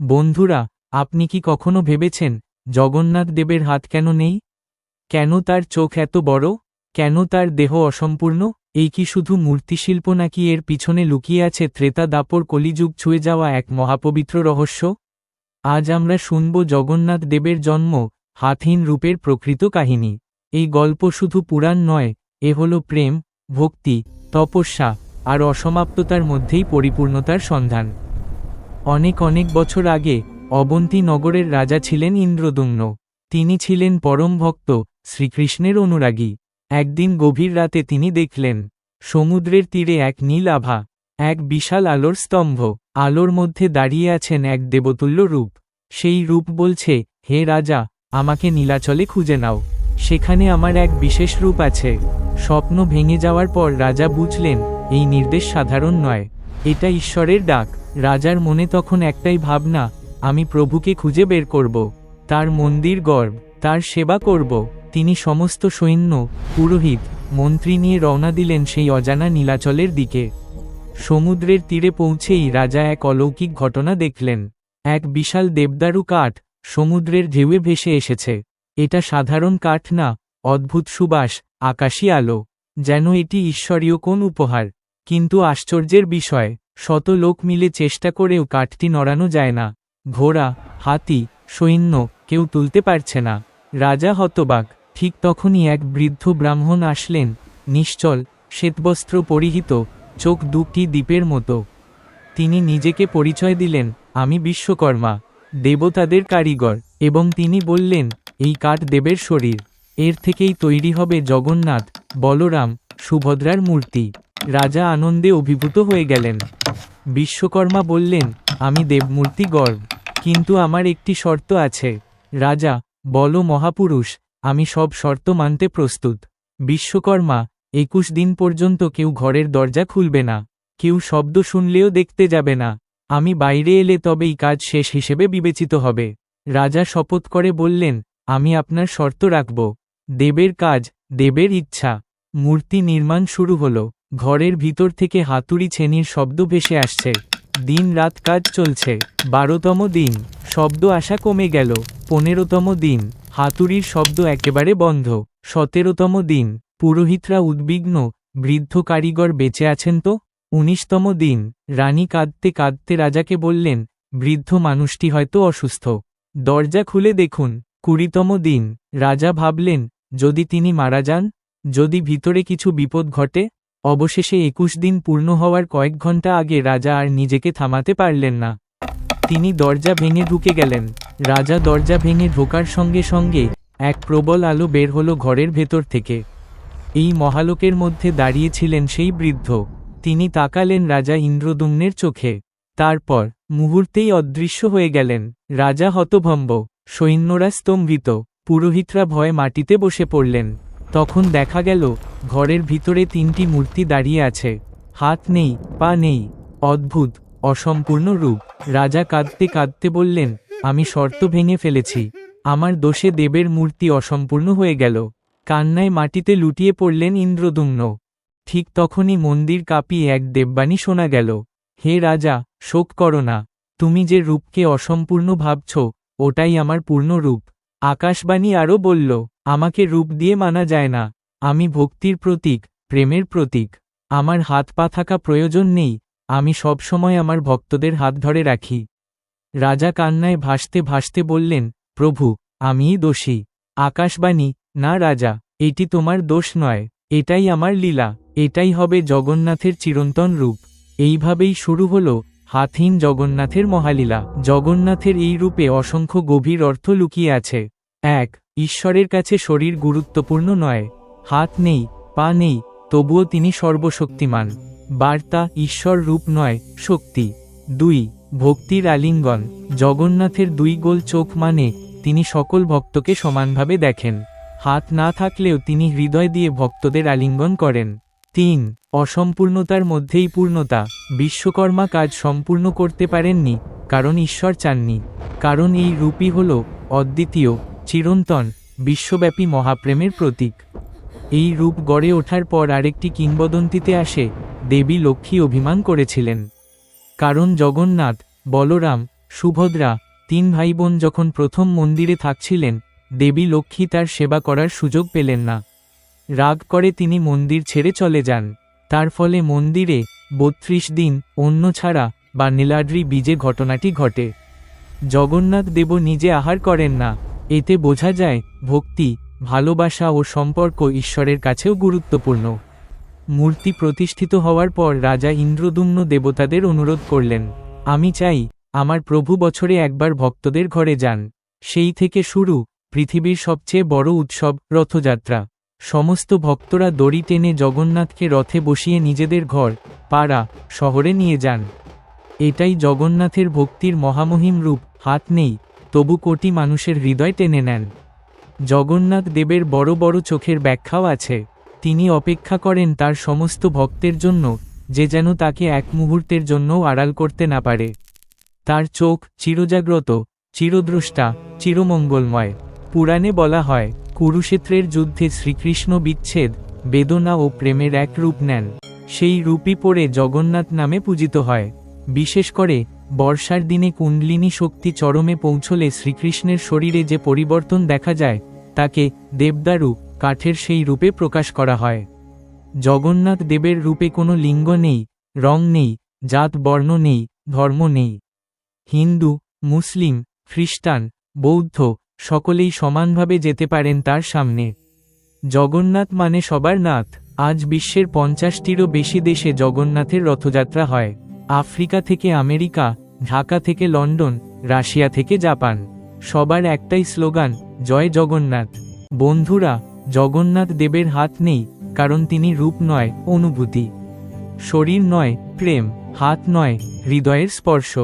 বন্ধুরা, আপনি কি কখনো ভেবেছেন জগন্নাথ দেবের হাত কেন নেই? কেন তার চোখ এত বড়? কেন তার দেহ অসম্পূর্ণ? এই কি শুধু মূর্তিশিল্প নাকি এর পিছনে লুকিয়ে আছে ত্রেতা দাপর কলিযুগ ছুঁয়ে যাওয়া এক মহাপবিত্র রহস্য? আজ আমরা শুনব জগন্নাথ দেবের জন্ম হাতহীন রূপের প্রকৃত কাহিনী। এই গল্প শুধু পুরাণ নয়, এ হল প্রেম, ভক্তি, তপস্যা আর অসমাপ্ততার মধ্যেই পরিপূর্ণতার সন্ধান। অনেক অনেক বছর আগে অবন্তী নগরের রাজা ছিলেন ইন্দ্রদুম্ন। তিনি ছিলেন পরম ভক্ত, শ্রীকৃষ্ণের অনুরাগী। একদিন গভীর রাতে তিনি দেখলেন, সমুদ্রের তীরে এক নীল আভা, এক বিশাল আলোর স্তম্ভ। আলোর মধ্যে দাঁড়িয়ে আছেন এক দেবতুল্য রূপ। সেই রূপ বলছে, হে রাজা, আমাকে নীলাচলে খুঁজে নাও। সেখানে আমার এক বিশেষ রূপ আছে। স্বপ্ন ভেঙে যাওয়ার পর রাজা বুঝলেন, এই নির্দেশ সাধারণ নয়। এটা ঈশ্বরের ডাক। রাজার মনে তখন একটাই ভাবনা, আমি প্রভুকে খুঁজে বের করব। তার মন্দির গর্ব, তার সেবা করব। তিনি সমস্ত সৈন্য, পুরোহিত, মন্ত্রী নিয়ে রওনা দিলেন সেই অজানা নীলাচলের দিকে। সমুদ্রের তীরে পৌঁছেই রাজা এক অলৌকিক ঘটনা দেখলেন। এক বিশাল দেবদারু কাঠ সমুদ্রের ঢেউয়ে ভেসে এসেছে। এটা সাধারণ কাঠ না, অদ্ভুত সুবাস, আকাশী আলো। যেন এটি ঈশ্বরীয় কোন উপহার। কিন্তু আশ্চর্যের বিষয়, শত লোক মিলে চেষ্টা করেও কাঠটি নড়ানো যায় না। ঘোড়া, হাতি, সৈন্য কেউ তুলতে পারছে না। রাজা হতবাক, ঠিক তখনই এক বৃদ্ধ ব্রাহ্মণ আসলেন। নিশ্চল, শ্বেতবস্ত্র পরিহিত, চোখ দুটি দ্বীপের মতো। তিনি নিজেকে পরিচয় দিলেন, আমি বিশ্বকর্মা, দেবতাদের কারিগর। এবং তিনি বললেন, এই কাঠ দেবের শরীর। এর থেকেই তৈরি হবে জগন্নাথ, বলরাম, সুভদ্রার মূর্তি। রাজা আনন্দে অভিভূত হয়ে গেলেন। বিশ্বকর্মা বললেন, আমি দেবমূর্তি গর্ব, কিন্তু আমার একটি শর্ত আছে। রাজা, বলো মহাপুরুষ, আমি সব শর্ত মানতে প্রস্তুত। বিশ্বকর্মা, একুশ দিন পর্যন্ত কেউ ঘরের দরজা খুলবে না, কেউ শব্দ শুনলেও দেখতে যাবে না। আমি বাইরে এলে তবেই কাজ শেষ হিসেবে বিবেচিত হবে। রাজা শপথ করে বললেন, আমি আপনার শর্ত রাখব। দেবের কাজ, দেবের ইচ্ছা। মূর্তি নির্মাণ শুরু হল। ঘরের ভিতর থেকে হাতুড়ি ছেনির শব্দ ভেসে আসছে। দিন রাত কাজ চলছে। বারোতম দিন। শব্দ আসা কমে গেল। পনেরোতম দিন। হাতুড়ির শব্দ একেবারে বন্ধ। সতেরোতম দিন। পুরোহিতরা উদ্বিগ্ন। বৃদ্ধ কারিগর বেঁচে আছেন তো? উনিশতম দিন। রানী কাঁদতে কাঁদতে রাজাকে বললেন, বৃদ্ধ মানুষটি হয়তো অসুস্থ। দরজা খুলে দেখুন। কুড়িতম দিন। রাজা ভাবলেন, যদি তিনি মারা যান, যদি ভিতরে কিছু বিপদ ঘটে অবশেষে একুশ দিন পূর্ণ হওয়ার কয়েক ঘণ্টা আগে রাজা আর নিজেকে থামাতে পারলেন না। তিনি দরজা ভেঙে ঢুকে গেলেন। রাজা দরজা ভেঙে ঢোকার সঙ্গে সঙ্গে এক প্রবল আলো বের হলো ঘরের ভেতর থেকে। এই মহালোকের মধ্যে দাঁড়িয়েছিলেন সেই বৃদ্ধ। তিনি তাকালেন রাজা ইন্দ্রদুম্নের চোখে। তারপর মুহূর্তেই অদৃশ্য হয়ে গেলেন। রাজা হতভম্ব, সৈন্যরা স্তম্ভিত, পুরোহিতরা ভয়ে মাটিতে বসে পড়লেন। তখন দেখা গেল, ঘরের ভিতরে তিনটি মূর্তি দাঁড়িয়ে আছে। হাত নেই, পা নেই। অদ্ভুত, অসম্পূর্ণ রূপ। রাজা কাঁদতে কাঁদতে বললেন, আমি শর্ত ভেঙে ফেলেছি। আমার দোষে দেবের মূর্তি অসম্পূর্ণ হয়ে গেল। কান্নায় মাটিতে লুটিয়ে পড়লেন ইন্দ্রদুম্ন। ঠিক তখনই মন্দির কাঁপিয়ে এক দেববাণী শোনা গেল, হে রাজা, শোক করো না। তুমি যে রূপকে অসম্পূর্ণ ভাবছ, ওটাই আমার পূর্ণ রূপ। আকাশবাণী আরও বলল আমাকে রূপ দিয়ে মানা যায় না। আমি ভক্তির প্রতীক, প্রেমের প্রতীক। আমার হাত পা থাকা প্রয়োজন নেই। আমি সবসময় আমার ভক্তদের হাত ধরে রাখি। রাজা কান্নায় ভাসতে ভাসতে বললেন, প্রভু, আমিই দোষী। আকাশবাণী, না রাজা, এটি তোমার দোষ নয়। এটাই আমার লীলা। এটাই হবে জগন্নাথের চিরন্তন রূপ। এইভাবেই শুরু হল হাতহীন জগন্নাথের মহালীলা। জগন্নাথের এই রূপে অসংখ্য গভীর অর্থ লুকিয়ে আছে। এক ঈশ্বরের কাছে শরীর গুরুত্বপূর্ণ নয়, হাত নেই, পা নেই, তবুও তিনি সর্বশক্তিমান। বার্তা, ঈশ্বর রূপ নয়, শক্তি। দুই, ভক্তির আলিঙ্গন। জগন্নাথের দুই গোল চোখ মানে তিনি সকল ভক্তকে সমানভাবে দেখেন। হাত না থাকলেও তিনি হৃদয় দিয়ে ভক্তদের আলিঙ্গন করেন। তিন, অসম্পূর্ণতার মধ্যেই পূর্ণতা। বিশ্বকর্মা কাজ সম্পূর্ণ করতে পারেননি, কারণ ঈশ্বর চাননি। কারণ এই রূপই হল অদ্বিতীয় চিরন্তন, বিশ্বব্যাপী মহাপ্রেমের প্রতীক। এই রূপ গড়ে ওঠার পর আরেকটি কিংবদন্তিতে আসে দেবী লক্ষ্মী অভিমান করেছিলেন। কারণ জগন্নাথ, বলরাম, সুভদ্রা তিন ভাই বোন যখন প্রথম মন্দিরে থাকছিলেন, দেবী লক্ষ্মী তার সেবা করার সুযোগ পেলেন না। রাগ করে তিনি মন্দির ছেড়ে চলে যান। তার ফলে মন্দিরে বত্রিশ দিন অন্য ছাড়া বা নীলাদ্রি বীজে ঘটনাটি ঘটে। জগন্নাথ দেব নিজে আহার করেন না। এতে বোঝা যায়, ভক্তি, ভালোবাসা ও সম্পর্ক ঈশ্বরের কাছেও গুরুত্বপূর্ণ। মূর্তি প্রতিষ্ঠিত হওয়ার পর রাজা ইন্দ্রদুম্ন দেবতাদের অনুরোধ করলেন, আমি চাই, আমার প্রভু বছরে একবার ভক্তদের ঘরে যান। সেই থেকে শুরু, পৃথিবীর সবচেয়ে বড় উৎসব, রথযাত্রা। সমস্ত ভক্তরা দড়ি টেনে জগন্নাথকে রথে বসিয়ে নিজেদের ঘর, পাড়া, শহরে নিয়ে যান। এটাই জগন্নাথের ভক্তির মহামহিম রূপ, হাত নেই। তবু কোটি মানুষের হৃদয় টেনে নেন। জগন্নাথ দেবের বড় বড় চোখের ব্যাখ্যাও আছে। তিনি অপেক্ষা করেন তার সমস্ত ভক্তের জন্য, যে যেন তাকে এক মুহূর্তের জন্যও আড়াল করতে না পারে। তার চোখ চিরজাগ্রত, চিরদ্রষ্টা, চিরমঙ্গলময়। পুরাণে বলা হয়, কুরুক্ষেত্রের যুদ্ধে শ্রীকৃষ্ণ বিচ্ছেদ, বেদনা ও প্রেমের এক রূপ নেন। সেই রূপই পরে জগন্নাথ নামে পূজিত হয়। বিশেষ করে বর্ষার দিনে কুণ্ডলিনী শক্তি চরমে পৌঁছলে শ্রীকৃষ্ণের শরীরে যে পরিবর্তন দেখা যায়, তাকে দেবদারু, কাঠের সেই রূপে প্রকাশ করা হয়। জগন্নাথ দেবের রূপে কোনো লিঙ্গ নেই, রং নেই, জাত বর্ণ নেই, ধর্ম নেই। হিন্দু, মুসলিম, খ্রিস্টান, বৌদ্ধ সকলেই সমানভাবে যেতে পারেন তার সামনে। জগন্নাথ মানে সবার নাথ। আজ বিশ্বের পঞ্চাশটিরও বেশি দেশে জগন্নাথের রথযাত্রা হয়। আফ্রিকা থেকে আমেরিকা ঢাকা থেকে লন্ডন, রাশিয়া থেকে জাপান, সবার একটাই স্লোগান, জয় জগন্নাথ। বন্ধুরা, জগন্নাথ দেবের হাত নেই, কারণ তিনি রূপ নয়, অনুভূতি। শরীর নয়, প্রেম, হাত নয়, হৃদয়ের স্পর্শ।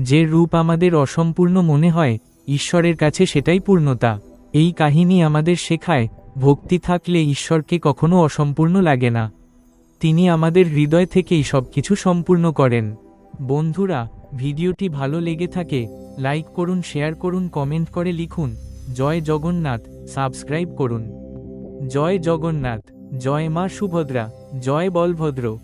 যে রূপ আমাদের অসম্পূর্ণ মনে হয়, ঈশ্বরের কাছে সেটাই পূর্ণতা। এই কাহিনী আমাদের শেখায়, ভক্তি থাকলে ঈশ্বরকে কখনো অসম্পূর্ণ লাগে না। তিনি আমাদের হৃদয় থেকেই সবকিছু সম্পূর্ণ করেন। বন্ধুরা ভিডিওটি ভালো লেগে থাকে, লাইক করুন, শেয়ার করুন, কমেন্ট করে লিখুন। জয় জগন্নাথ, সাবস্ক্রাইব করুন। জয় জগন্নাথ, জয় মা সুভদ্রা, জয় বলভদ্র।